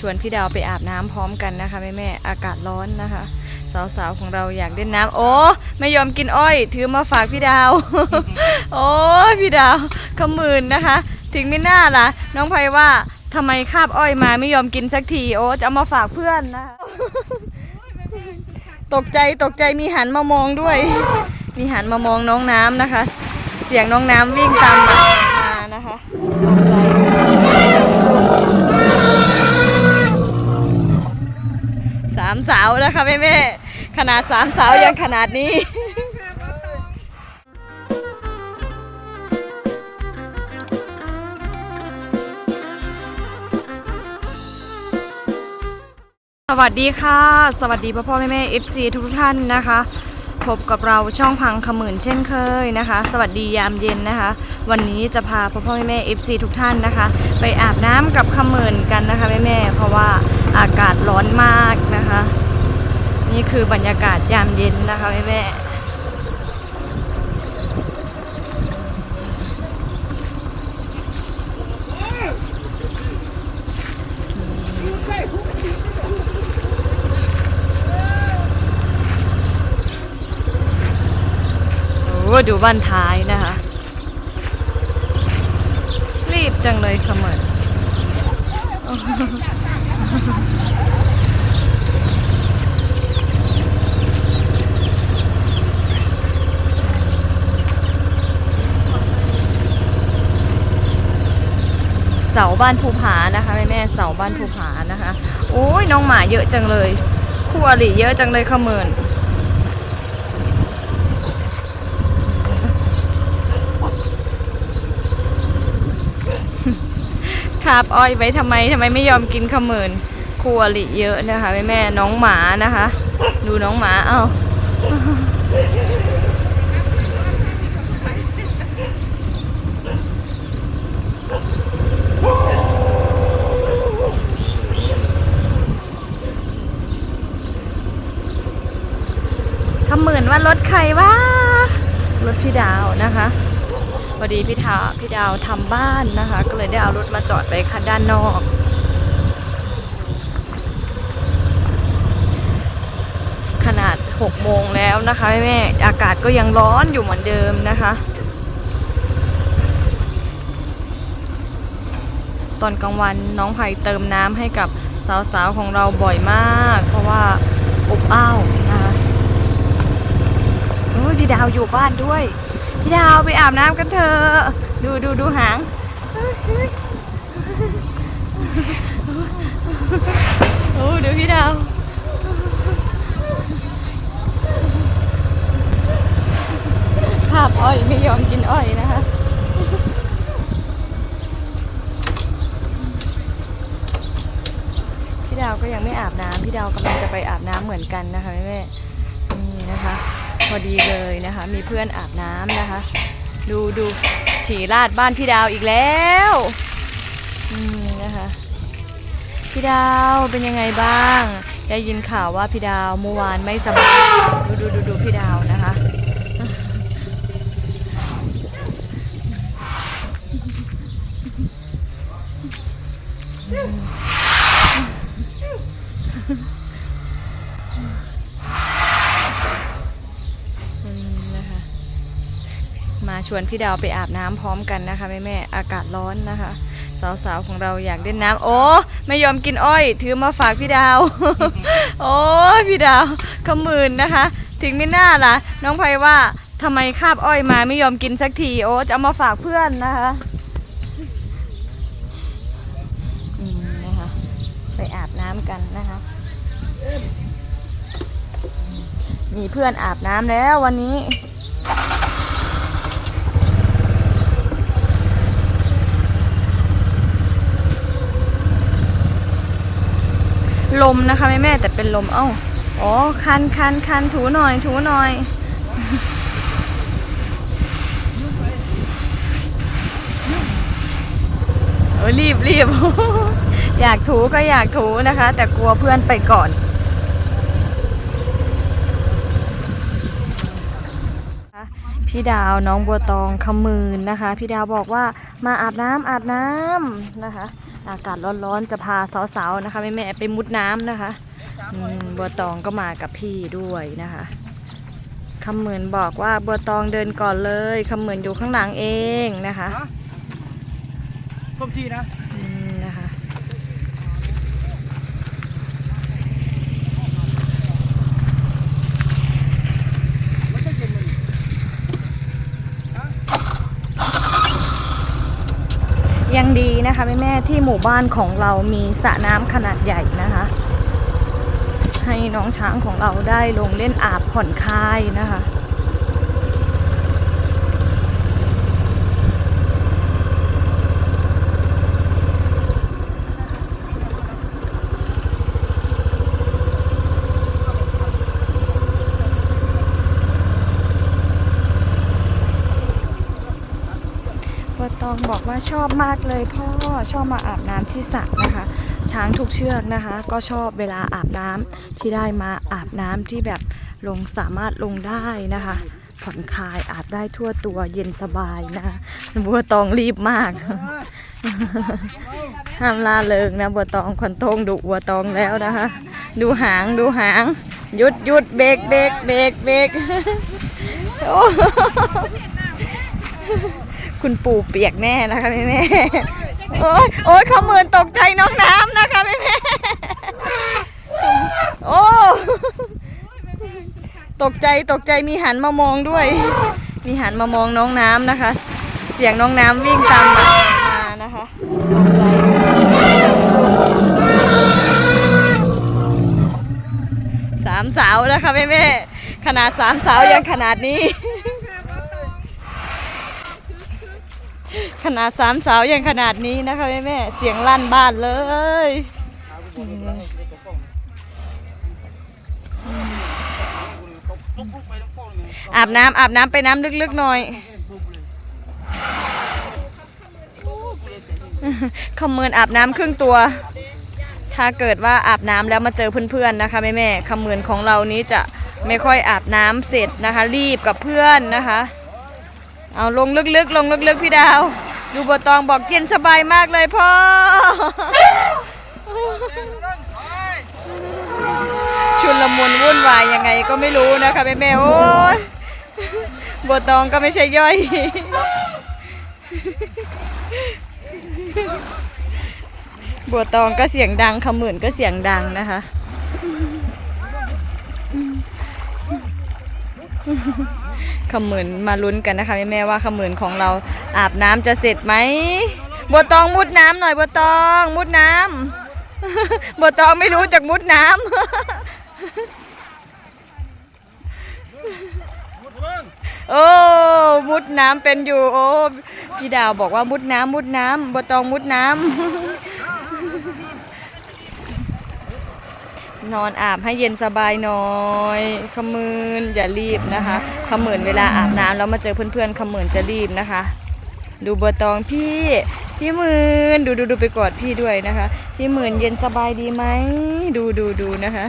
ชวนพี่ดาวไปอาบน้ำพร้อมกันนะคะแม่แม่ๆอากาศร้อนนะคะ สาวๆของเราอยากเล่นน้ำโอ้ไม่ยอมกินอ้อย ถือมาฝากพี่ดาว โอ้พี่ดาวขมื่นนะคะ ถึงไม่น่าล่ะ น้องไพว่าทำไมคาบอ้อยมาไม่ยอมกินสักทีโอ้จะเอามาฝากเพื่อนนะคะตกใจตกใจมีหันมามองด้วย มีหันมามองน้องน้ำนะคะ เสียงน้องน้ำวิ่งตามมามานะคะตกใจามสาวนะคะแม่แม่ๆขนาดสามสาวยังขนาดนี้สวัสดีค่ะ สวัสดีพ่อพ่อแม่แม่ FC ทุกท่านนะคะ พบกับเราช่องพังขมื่นเช่นเคยนะคะ สวัสดียามเย็นนะคะ วันนี้จะพาพ่อพ่อแม่แม่ FC ทุกท่านนะคะ ไปอาบน้ำกับขมื่นกันนะคะแม่แม่เพราะว่า อากาศร้อนมากนะคะ นี่คือบรรยากาศยามเย็นนะคะแม่แม่โอ้ดูบ้านท้ายนะคะ รีบจังเลยขมื่นาบ้านภูผานะคะแม่แม่เสาบ้านภูผานะคะโอ้ยน้องหมาเยอะจังเลยคู่อริเยอะจังเลยขมืนคาบอ้อยไว้ทำไมทำไมไม่ยอมกินขมืนคู่อริเยอะนะคะแม่แม่น้องหมานะคะ ดูน้องหมาเอ้า หมื่นว่ารถใครวะรถพี่ดาวนะคะพอดีพี่ทาพี่ดาวทำบ้านนะคะ ก็เลยได้เอารถมาจอดไว้คันด้านนอก ขนาด6โมงแล้วนะคะแม่แม่อากาศก็ยังร้อนอยู่เหมือนเดิมนะคะตอนกลางวันน้องไผ่เติมน้ำให้กับสาวๆของเราบ่อยมาก เพราะว่าอบอ้าวนะคะ ยพี่ดาวอยู่บ้านด้วย พี่ดาวไปอาบน้ำกันเถอะดูดูดูหางโอ้ดูพี่ดาวภาพอ้อยไม่ยอมกินอ้อยนะคะพี่ดาวก็ยังไม่อาบน้ำพี่ดาวกำลังจะไปอาบน้ำเหมือนกันนะคะแม่แม่นี่นะคะ พอดีเลยนะคะ มีเพื่อนอาบน้ำนะคะ ดูดูฉี่ราดบ้านพี่ดาวอีกแล้วนี่นะคะพี่ดาวเป็นยังไงบ้าง ได้ยินข่าวว่าพี่ดาวเมื่อวานไม่สบายดูดูดูดูพี่ดาวนะคะอืมนะคะ มา ชวนพี่ดาวไปอาบน้ำพร้อมกันนะคะแม่แม่ๆอากาศร้อนนะคะ สาวๆของเราอยากเล่นน้ำโอ้ไม่ยอมกินอ้อย ถือมาฝากพี่ดาว โอ้พี่ดาวขมื่นนะคะ ถึงไม่น่าล่ะ น้องไพว่าทำไมคาบอ้อยมาไม่ยอมกินสักทีโอ้จะเอามาฝากเพื่อนนะคะนะคะไปอาบน้ำกันนะคะ มีเพื่อนอาบน้ำแล้ววันนี้ ลมนะคะแม่แม่แต่เป็นลมเอ้าอ๋อคันคันคันถูหน่อย ถูหน่อย เออรีบรีบอยากถูก็อยากถูนะคะ แต่กลัวเพื่อนไปก่อนพี่ดาวน้องบัวตองคำมืนนะคะ พี่ดาวบอกว่ามาอาบน้ำอาบน้ำนะคะ อากาศร้อนๆจะพาสาวๆนะคะแม่ๆไปมุดน้ำนะคะบัวตองก็มากับพี่ด้วยนะคะคำเหมือนบอกว่าบัวตองเดินก่อนเลยคำเหมือนอยู่ข้างหลังเองนะคะต้มทีนะอืมนะ ไม่ใช่เย็นมัน ยังดี นะคะแม่ๆที่หมู่บ้านของเรามีสระน้ำขนาดใหญ่นะคะ ให้น้องช้างของเราได้ลงเล่นอาบผ่อนคลายนะคะ องบอกว่าชอบมากเลยพ่อชอบมาอาบน้ำที่สระนะคะ ช้างทุกเชือกนะคะ ก็ชอบเวลาอาบน้ำที่ได้มาอาบน้ำที่แบบลงสามารถลงได้นะคะผ่อนคลายอาบได้ทั่วตัวเย็นสบายนะบัวตองรีบมาก ห้ามลาเลิงนะบัวตองควันโตงดุบัวตองแล้วนะคะ ดูหางดูหางหยุดหยุดเบรกเบรกเบรกเบรก คุณปู่เปียกแน่นะคะแม่แม่โอ๊ยโอ๊ยเขาเหมือนตกใจน้องน้ำนะคะแม่แม่โอ้ตกใจตกใจมีหันมามองด้วย มีหันมามองน้องน้ำนะคะ เสียงน้องน้ำวิ่งตามมานะคะตกใจสามสาวนะคะแม่แม่ขนาดสามสาวยังขนาดนี้ ขนาดสามสาวยังขนาดนี้นะคะแม่แม่เสียงลั่นบ้านเลยอาบน้ำอาบน้ำไปน้ำลึกๆหน่อยขมือนอาบน้ำครึ่งตัว ถ้าเกิดว่าอาบน้ำแล้วมาเจอเพื่อนๆนะคะแม่แม่ๆขมือนของเรานี้จะไม่ค่อยอาบน้ำเสร็จนะคะ รีบกับเพื่อนนะคะ เอาลงลึกๆ ลงลึกๆ พี่ดาว ดูบัวตองบอกเย็นสบายมากเลยพ่อ ชุนละมุนวุ่นวายยังไงก็ไม่รู้นะคะแม่แม่โอ้ยบัวตองก็ไม่ใช่ย่อย บัวตองก็เสียงดังขมื่นก็เสียงดังนะคะ ขมื่นมาลุ้นกันนะคะแม่แม่ๆว่าขมื่นของเราอาบน้ำจะเสร็จไหมบัวตองมุดน้ำหน่อยบัวตองมุดน้ำบัวตองไม่รู้จักมุดน้ำโอ้มุดน้ำเป็นอยู่ โอ้พี่ดาวบอกว่ามุดน้ำมุดน้ำบัวตองมุดน้ำ นอนอาบให้เย็นสบายหน่อยขมืนอย่ารีบนะคะขมืนเวลาอาบน้ำแล้วมาเจอเพื่อนๆขมืนจะรีบนะคะ ดูบัวตองพี่พี่หมื่นดูดูดูไปกอดพี่ด้วยนะคะ พี่หมื่นเย็นสบายดีไหมดูดูดูนะคะ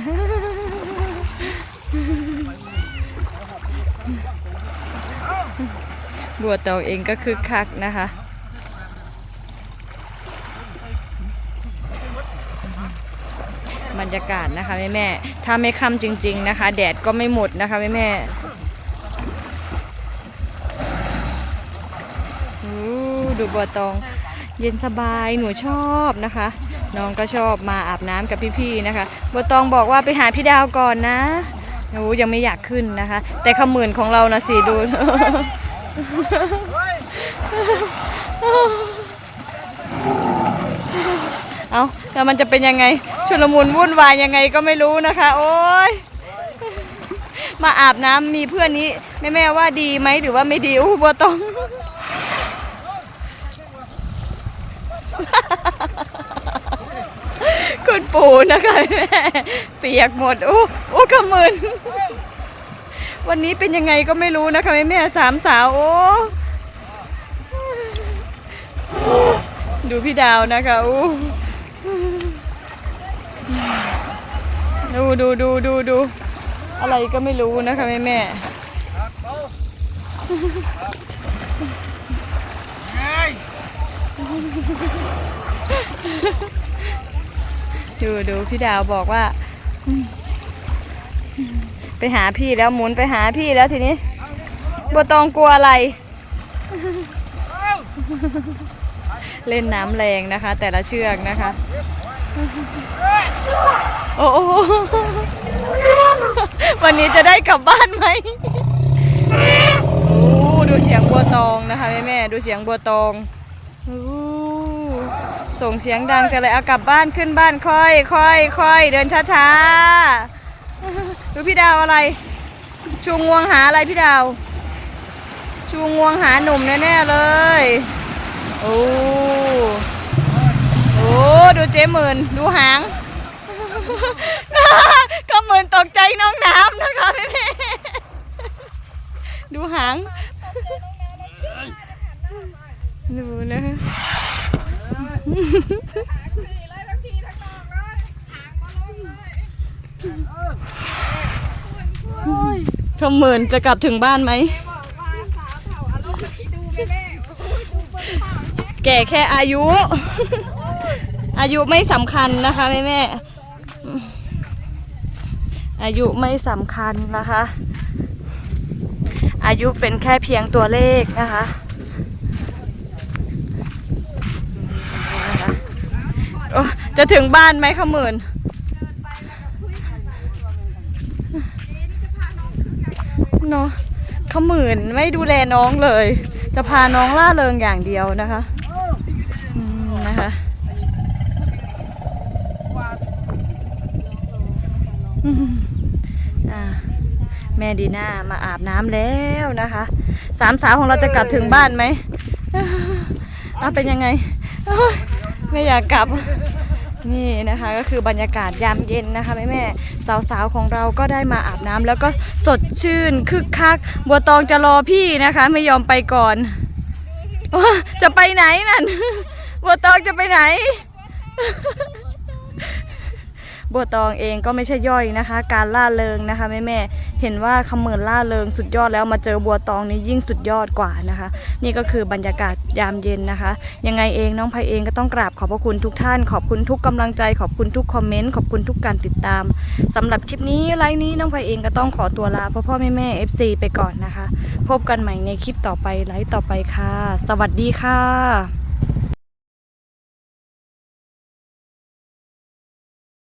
บัวตองเองก็คึกคักนะคะ บรรยากาศนะคะแม่แม่ถ้าไม่ค่ำจริง ๆนะคะ แดดก็ไม่หมดนะคะแม่แม่ดูบัวตองเย็นสบายหนูชอบนะคะ น้องก็ชอบมาอาบน้ำกับพี่ๆนะคะบัวตองบอกว่าไปหาพี่ดาวก่อนนะโอ้ยังไม่อยากขึ้นนะคะ แต่ขมื่นของเรานะสิดู เอาแล้วมันจะเป็นยังไง ชุลมุนวุ่นวายยังไงก็ไม่รู้นะคะ โอ้ยมาอาบน้ำมีเพื่อนนี้แม่แม่ว่าดีไหมหรือว่าไม่ดีอู้บัวตองคุณปู่นะคะแม่เปียกหมดโอ้โอ้ขมืนวันนี้เป็นยังไงก็ไม่รู้นะคะแม่แม่สามสาวโอ้ดูพี่ดาวนะคะอู้ ดูดูดูดูดูอะไรก็ไม่รู้นะคะแม่แม่เฮ้ยดูดูพี่ดาวบอกว่าอืมไปหาพี่แล้วหมุนไปหาพี่แล้วทีนี้บัวตองกลัวอะไร เล่นน้ำแรงนะคะ แต่ละเชือกนะคะ โอ้วันนี้จะได้กลับบ้านไหมโอ้ดูเสียงบัวตองนะคะแม่แม่ดูเสียงบัวตองโอ้ส่งเสียงดังจะเลยเอากลับบ้านขึ้นบ้านค่อยค่อยค่อยเดินช้าๆดูพี่ดาวอะไร ชูงวงหาอะไรพี่ดาว ชูงวงหาหนุ่มแน่ๆเลยโอ้โอ้ดูเจ๊หมื่นดูหาง ก็หมื่ น้องน้ำนะคะแม่แม่ดูหาง ดูนะก็หมื่นจะกลับถึงบ้านไหม แก่แค่อายุ อายุไม่สำคัญนะคะแม่แม่ อายุไม่สำคัญนะคะ อายุเป็นแค่เพียงตัวเลขนะคะ จะถึงบ้านไหมขมื่นเนาะขมื่นไม่ดูแลน้องเลย จะพาน้องล่าเริงอย่างเดียวนะคะ อืมนะคะอืมอ่า แม่ดีน่ามาอาบน้ำแล้วนะคะสามสาวของเราจะกลับถึงบ้านไหมอ่าเป็นยังไงไม่อยากกลับนี่นะคะก็คือบรรยากาศยามเย็นนะคะแม่แม่ๆสาวๆของเราก็ได้มาอาบน้ำแล้วก็สดชื่นคึกคัก บัวตองจะรอพี่นะคะ ไม่ยอมไปก่อน จะไปไหนนั่น บัวตองจะไปไหน บัวตองเองก็ไม่ใช่ย่อยนะคะ การล่าเริงนะคะแม่แม่เห็นว่าคำเหมือนล่าเริงสุดยอดแล้วมาเจอบัวตองนี่ยิ่งสุดยอดกว่านะคะ นี่ก็คือบรรยากาศยามเย็นนะคะ ยังไงเองน้องไพเองก็ต้องกราบขอบพระคุณทุกท่าน ขอบคุณทุกกำลังใจขอบคุณทุกคอมเมนต์ขอบคุณทุกการติดตามสำหรับคลิปนี้ไลฟ์นี้น้องไพเองก็ต้องขอตัวลาพ่อพ่อแม่แม่ FC ไปก่อนนะคะ พบกันใหม่ในคลิปต่อไปไลฟ์ต่อไปค่ะ สวัสดีค่ะ